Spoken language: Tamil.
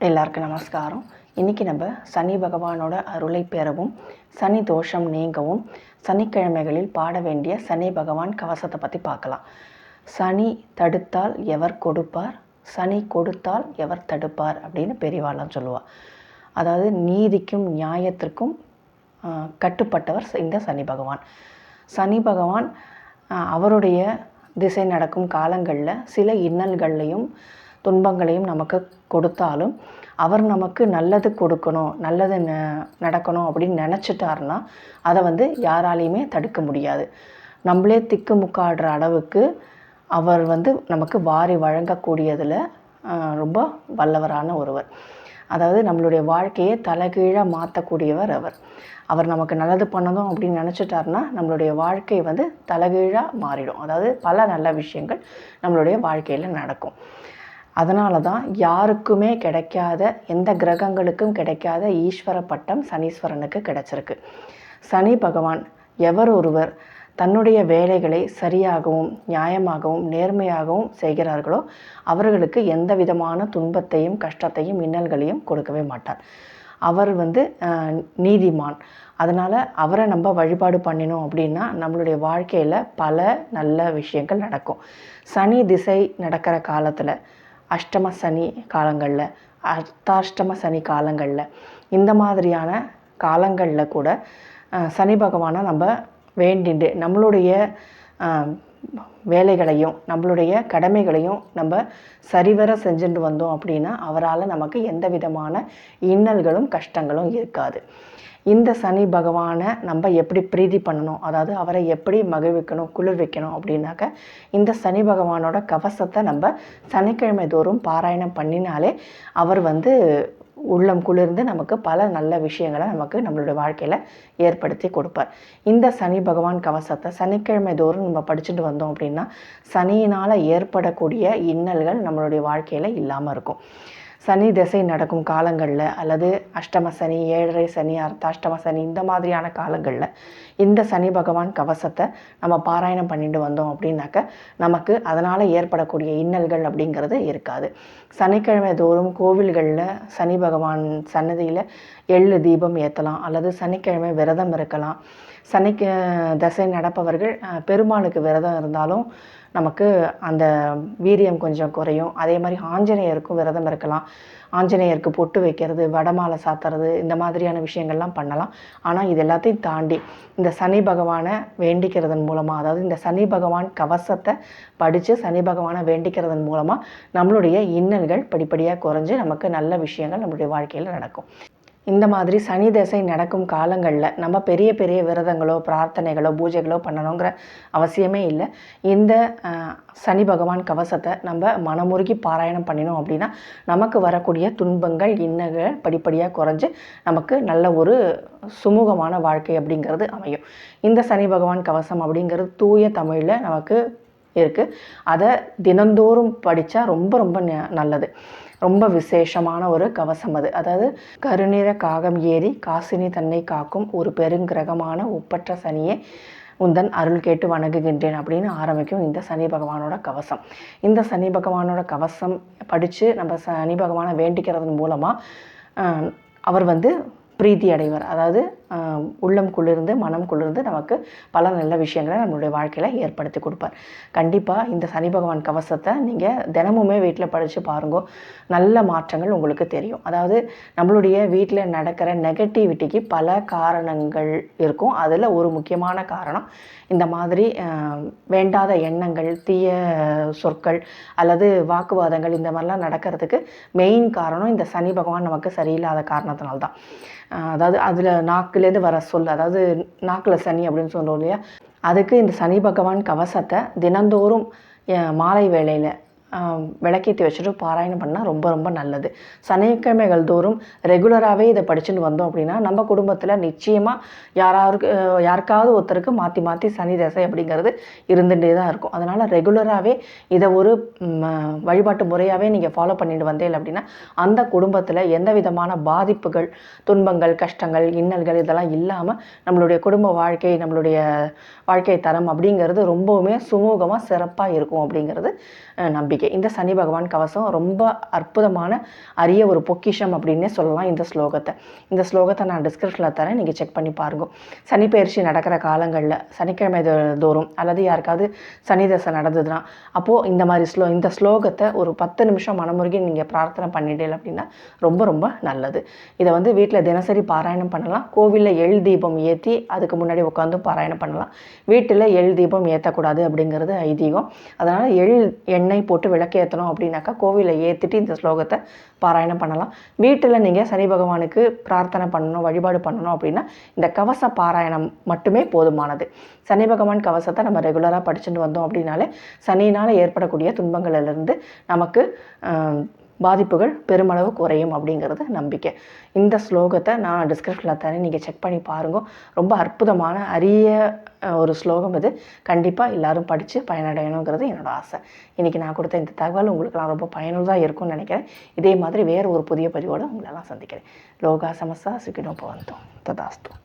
எல்லாருக்கும் நமஸ்காரம். இன்றைக்கி நம்ம சனி பகவானோட அருளை பெறவும் சனி தோஷம் நீங்கவும் சனிக்கிழமைகளில் பாட வேண்டிய சனி பகவான் கவசத்தை பற்றி பார்க்கலாம். சனி தடுத்தால் எவர் கொடுப்பார்? சனி கொடுத்தால் எவர் தடுப்பார்? அப்படின்னு பெரியவாளாம் சொல்லுவாள் அதாவது நீதிக்கும் நியாயத்திற்கும் கட்டுப்பட்டவர் இந்த சனி பகவான். சனி பகவான் அவருடைய திசை நடக்கும் காலங்களில் சில இன்னல்கள்லையும் துன்பங்களையும் நமக்கு கொடுத்தாலும் அவர் நமக்கு நல்லது கொடுக்கணும் நல்லது ந நடக்கணும் அப்படின்னு நினச்சிட்டாருன்னா அதை வந்து யாராலையுமே தடுக்க முடியாது. நம்மளே திக்கு முக்காடுற அளவுக்கு அவர் வந்து நமக்கு வாரி வழங்கக்கூடியதில் ரொம்ப வல்லவரான ஒருவர். அதாவது நம்மளுடைய வாழ்க்கையை தலைகீழாக மாற்றக்கூடியவர் அவர். அவர் நமக்கு நல்லது பண்ணணும் அப்படின்னு நினச்சிட்டாருன்னா நம்மளுடைய வாழ்க்கை வந்து தலைகீழாக மாறிடும். அதாவது பல நல்ல விஷயங்கள் நம்மளுடைய வாழ்க்கையில் நடக்கும். அதனால தான் யாருக்குமே கிடைக்காத எந்த கிரகங்களுக்கும் கிடைக்காத ஈஸ்வர பட்டம் சனீஸ்வரனுக்கு கிடைச்சிருக்கு. சனி பகவான் எவர் ஒருவர் தன்னுடைய வேலைகளை சரியாகவும் நியாயமாகவும் நேர்மையாகவும் செய்கிறார்களோ அவர்களுக்கு எந்த விதமான துன்பத்தையும் கஷ்டத்தையும் இன்னல்களையும் கொடுக்கவே மாட்டார். அவர் வந்து நீதிமான். அதனால் அவரை நம்ம வழிபாடு பண்ணினோம் அப்படின்னா நம்மளுடைய வாழ்க்கையில் பல நல்ல விஷயங்கள் நடக்கும். சனி திசை நடக்கிற காலத்தில் அஷ்டம சனி காலங்களில் அர்த்தாஷ்டம சனி காலங்களில். இந்த மாதிரியான காலங்களில் கூட சனி பகவானை நம்ம வேண்டிண்டு நம்மளுடைய வேலைகளையும் நம்மளுடைய கடமைகளையும் நம்ம சரிவர செஞ்சுட்டு வந்தோம் அப்படின்னா அவரால் நமக்கு எந்த விதமான இன்னல்களும் கஷ்டங்களும் இருக்காது. இந்த சனி பகவானை நம்ம எப்படி பிரீதி பண்ணணும்? அதாவது அவரை எப்படி மகிழ்விக்கணும் குளிர் வைக்கணும் அப்படின்னாக்க இந்த சனி பகவானோட கவசத்தை நம்ம சனிக்கிழமை தோறும் பாராயணம் பண்ணினாலே அவர் வந்து உள்ளம் குளிர்ந்து நமக்கு பல நல்ல விஷயங்களை நமக்கு நம்மளுடைய வாழ்க்கையில் ஏற்படுத்தி கொடுப்பார். இந்த சனி பகவான் கவசத்தை சனிக்கிழமை தோறும் நம்ம படிச்சுட்டு வந்தோம் அப்படின்னா சனியினால் ஏற்படக்கூடிய இன்னல்கள் நம்மளுடைய வாழ்க்கையில் இல்லாமல் இருக்கும். சனி திசை நடக்கும் காலங்களில் அல்லது அஷ்டம சனி ஏழரை சனி அர்த்தாஷ்டம சனி இந்த மாதிரியான காலங்களில் இந்த சனி பகவான் கவசத்தை நம்ம பாராயணம் பண்ணிட்டு வந்தோம் அப்படின்னாக்க நமக்கு அதனால் ஏற்படக்கூடிய இன்னல்கள் அப்படிங்கிறது இருக்காது. சனிக்கிழமை தோறும் கோவில்களில் சனி பகவான் சன்னதியில் எள்ளு தீபம் ஏற்றலாம் அல்லது சனிக்கிழமை விரதம் இருக்கலாம். சனிக்கு தசை நடப்பவர்கள் பெருமாளுக்கு விரதம் இருந்தாலும் நமக்கு அந்த வீரியம் கொஞ்சம் குறையும். அதே மாதிரி ஆஞ்சநேயருக்கும் விரதம் இருக்கலாம். ஆஞ்சநேயருக்கு பொட்டு வைக்கிறது வடமாலை சாத்துறது இந்த மாதிரியான விஷயங்கள்லாம் பண்ணலாம். ஆனால் இது எல்லாத்தையும் தாண்டி இந்த சனி பகவானை வேண்டிக்கிறதன் மூலமாக அதாவது இந்த சனி பகவான் கவசத்தை படித்து சனி பகவானை வேண்டிக்கிறதன் மூலமாக நம்மளுடைய இன்னல்கள் படிப்படியாக குறைஞ்சு நமக்கு நல்ல விஷயங்கள் நம்மளுடைய வாழ்க்கையில் நடக்கும். இந்த மாதிரி சனி திசை நடக்கும் காலங்களில் நம்ம பெரிய பெரிய விரதங்களோ பிரார்த்தனைகளோ பூஜைகளோ பண்ணணுங்கிற அவசியமே இல்லை. இந்த சனி பகவான் கவசத்தை நம்ம மனமுருகி பாராயணம் பண்ணினோம் அப்படின்னா நமக்கு வரக்கூடிய துன்பங்கள் இன்னகள் படிப்படியாக குறைஞ்சு நமக்கு நல்ல ஒரு சுமூகமான வாழ்க்கை அப்படிங்கிறது அமையும். இந்த சனி பகவான் கவசம் அப்படிங்கிறது தூய தமிழில் நமக்கு இருக்குது அதை தினந்தோறும் படித்தா ரொம்ப ரொம்ப ந- நல்லது. ரொம்ப விசேஷமான ஒரு கவசம் அது. அதாவது கருநிற காகம் ஏறி காசினி தன்னை காக்கும் ஒரு பெருங்கிரகமான ஒப்பற்ற சனியே உந்தன் அருள் கேட்டு வணங்குகின்றேன் அப்படின்னு ஆரம்பிக்கும் இந்த சனி பகவானோட கவசம். இந்த சனி பகவானோட கவசம் படித்து நம்ம சனி பகவானை வேண்டிக்கிறதன் மூலமாக அவர் வந்து பிரீத்தி அடைவர். அதாவது உள்ளம் குளிர்ந்து மனம் குளிர்ந்து நமக்கு பல நல்ல விஷயங்களை நம்மளுடைய வாழ்க்கையில் ஏற்படுத்தி கொடுப்பார். கண்டிப்பாக இந்த சனி பகவான் கவசத்தை நீங்கள் தினமுமே வீட்டில் படித்து பாருங்க. நல்ல மாற்றங்கள் உங்களுக்கு தெரியும். அதாவது நம்மளுடைய வீட்டில் நடக்கிற நெகட்டிவிட்டிக்கு பல காரணங்கள் இருக்கும். அதில் ஒரு முக்கியமான காரணம் இந்த மாதிரி வேண்டாத எண்ணங்கள் தீய சொற்கள் அல்லது வாக்குவாதங்கள் இந்த மாதிரிலாம் நடக்கிறதுக்கு மெயின் காரணம் இந்த சனி பகவான் நமக்கு சரியில்லாத காரணத்தினால்தான். அதாவது அதில் நாக்குலேருந்து வர சொல் அதாவது நாக்கில் சனி அப்படின்னு சொல்கிறோம் இல்லையா? அதுக்கு இந்த சனி பகவான் கவசத்தை தினந்தோறும் மாலை வேளையில் விளக்கேற்றி வச்சுட்டு பாராயணம் பண்ணால் ரொம்ப ரொம்ப நல்லது. சனிக்கிழமைகள் தோறும் ரெகுலராகவே இதை படிச்சுட்டு வந்தோம் அப்படின்னா நம்ம குடும்பத்தில் நிச்சயமாக யாராருக்கு யாருக்காவது ஒருத்தருக்கு மாற்றி மாற்றி சனி தசை அப்படிங்கிறது இருந்துகிட்டே தான் இருக்கும். அதனால் ரெகுலராகவே இதை ஒரு வழிபாட்டு முறையாகவே நீங்கள் ஃபாலோ பண்ணிட்டு வந்தேன் அப்படின்னா அந்த குடும்பத்தில் எந்த விதமான பாதிப்புகள் துன்பங்கள் கஷ்டங்கள் இன்னல்கள் இதெல்லாம் இல்லாமல் நம்மளுடைய குடும்ப வாழ்க்கை நம்மளுடைய வாழ்க்கை தரம் அப்படிங்கிறது ரொம்பவுமே சுமூகமாக சிறப்பாக இருக்கும் அப்படிங்கிறது நம்பிக்கை. நம்பிக்கை இந்த சனி பகவான் கவசம் ரொம்ப அற்புதமான அரிய ஒரு பொக்கிஷம் அப்படின்னே சொல்லலாம் இந்த ஸ்லோகத்தை. இந்த ஸ்லோகத்தை நான் டிஸ்கிரிப்ஷனில் தரேன். நீங்கள் செக் பண்ணி பாருங்க. சனி பயிற்சி நடக்கிற காலங்களில் சனிக்கிழமை தோறும் அல்லது யாருக்காவது சனி தசை நடந்ததுன்னா அப்போது இந்த மாதிரி ஸ்லோ இந்த ஸ்லோகத்தை ஒரு பத்து நிமிஷம் மனமுருகி நீங்கள் பிரார்த்தனை பண்ணிட்டீங்க அப்படின்னா ரொம்ப ரொம்ப நல்லது. இதை வந்து வீட்டில் தினசரி பாராயணம் பண்ணலாம். கோவிலில் எள் தீபம் ஏற்றி அதுக்கு முன்னாடி உட்காந்து பாராயணம் பண்ணலாம். வீட்டில் எள் தீபம் ஏற்றக்கூடாது அப்படிங்கிறது ஐதீகம். அதனால் எள் எண்ணெய் போட்டு போட்டு விளக்கேற்றணும் அப்படின்னாக்கா கோவிலில் ஏற்றிட்டு இந்த ஸ்லோகத்தை பாராயணம் பண்ணலாம். வீட்டில் நீங்கள் சனி பகவானுக்கு பிரார்த்தனை பண்ணணும் வழிபாடு பண்ணணும் அப்படின்னா இந்த கவச பாராயணம் மட்டுமே போதுமானது. சனி பகவான் கவசத்தை நம்ம ரெகுலராக படிச்சுட்டு வந்தோம் அப்படின்னாலே சனியினால் ஏற்படக்கூடிய துன்பங்களிலிருந்து நமக்கு பாதிப்புகள் பெருமளவு குறையும் அப்படிங்கிறது நம்பிக்கை. இந்த ஸ்லோகத்தை நான் டிஸ்கிரிப்ஷனில் தரேன். நீங்கள் செக் பண்ணி பாருங்க. ரொம்ப அற்புதமான அரிய ஒரு ஸ்லோகம் இது. கண்டிப்பாக எல்லோரும் படித்து பயனடையணுங்கிறது என்னோட ஆசை. இன்றைக்கி நான் கொடுத்த இந்த தகவல் உங்களுக்குலாம் ரொம்ப பயனுள்ளதாக இருக்கும்னு நினைக்கிறேன். இதே மாதிரி வேறு ஒரு புதிய பதிவோடு உங்களெல்லாம் சந்திக்கிறேன். லோகா சமஸ்தா சுகினோ பவந்தோம் ததாஸ்தோம்